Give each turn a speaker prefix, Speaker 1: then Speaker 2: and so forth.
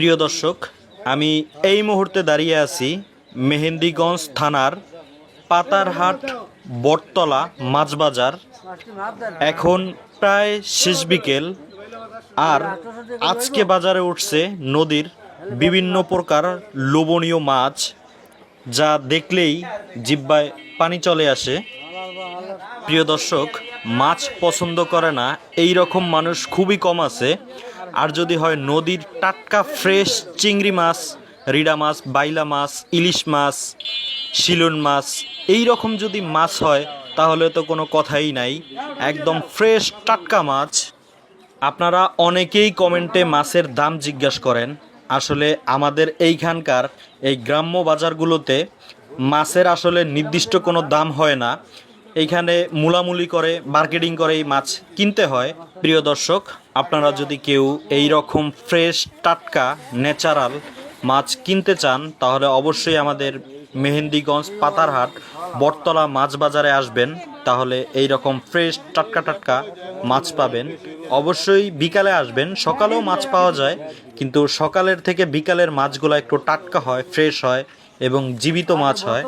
Speaker 1: প্রিয় দর্শক, আমি এই মুহূর্তে দাঁড়িয়ে আছি মেহেন্দিগঞ্জ থানার পাতারহাট বটতলা মাছবাজার। এখন প্রায় শেষ বিকেল আর আজকে বাজারে উঠছে নদীর বিভিন্ন প্রকার লোভনীয় মাছ, যা দেখলেই জিব্বায় পানি চলে আসে। প্রিয় দর্শক, মাছ পছন্দ করে না এই রকম মানুষ খুবই কম আছে। আর যদি হয় নদীর টাটকা ফ্রেশ চিংড়ি মাছ, রিডা মাছ, বাইলা মাছ, ইলিশ মাছ, শিলন মাছ, এই রকম যদি মাছ হয়, তাহলে তো কোনো কথাই নাই। একদম ফ্রেশ টাটকা মাছ। আপনারা অনেকেই কমেন্টে মাছের দাম জিজ্ঞাসা করেন। আসলে আমাদের এইখানকার এই গ্রাম্য বাজারগুলোতে মাছের আসলে নির্দিষ্ট কোনো দাম হয় না। এইখানে মুলামুলি করে মার্কেটিং করে এই মাছ কিনতে হয়। প্রিয় দর্শক, আপনারা যদি কেউ এই রকম ফ্রেশ টাটকা ন্যাচারাল মাছ কিনতে চান, তাহলে অবশ্যই আমাদের মেহেন্দিগঞ্জ পাতারহাট, বটতলা মাছ বাজারে আসবেন। তাহলে এই রকম ফ্রেশ টাটকা টাটকা মাছ পাবেন। অবশ্যই বিকালে আসবেন, সকালেও মাছ পাওয়া যায়, কিন্তু সকালের থেকে বিকালের মাছগুলো একটু টাটকা হয় ফ্রেশ হয় এবং জীবিত মাছ হয়।